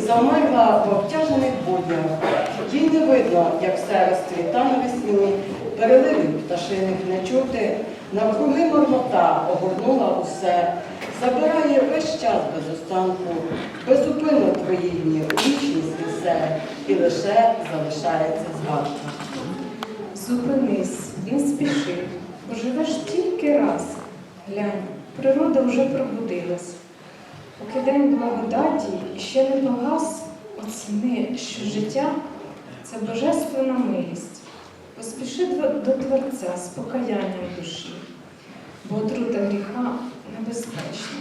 замерла в обтяжених буднях. Їй не видно, як все розцвіта навесні, переливів пташиних не чути, навкруги марнота огорнула усе, забирає весь час без останку, безупинно твої дні, вічність несе, і лише залишається згадка. Зупинись, не спіши, поживеш тільки раз. Глянь, природа вже пробудилась. Поки день благодаті ще не погас, оціни, що життя це божественна милість. Поспіши до Творця з покаянням душі, бо отрута гріха небезпечна.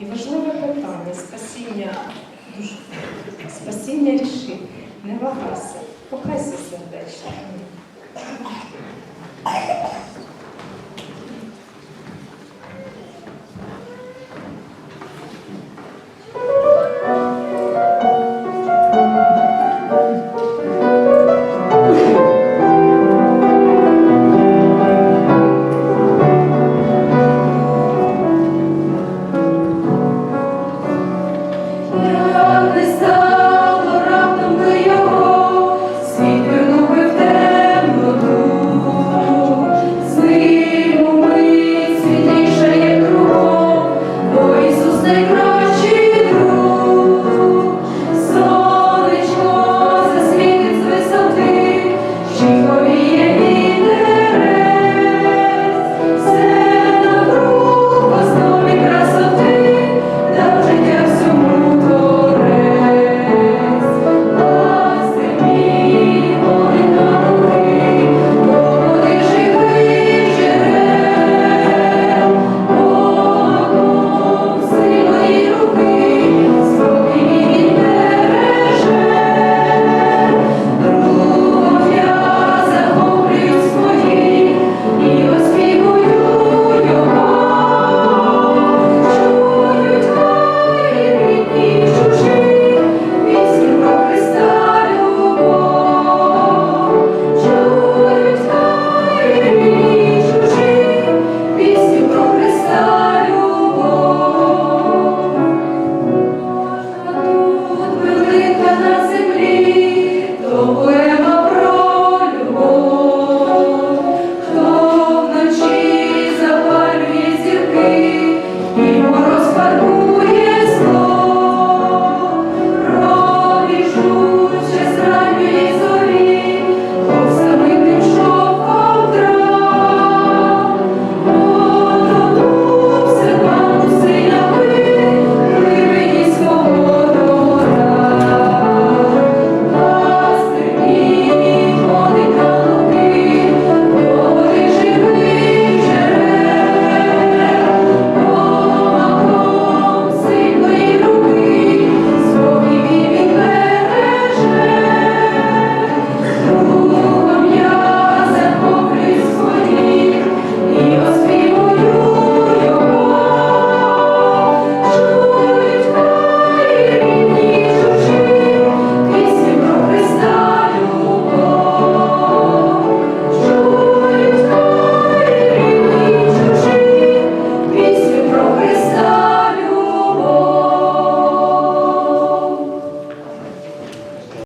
І важливе питання спасіння душі. Спасіння ріши, не вагайся, покайся сердечно.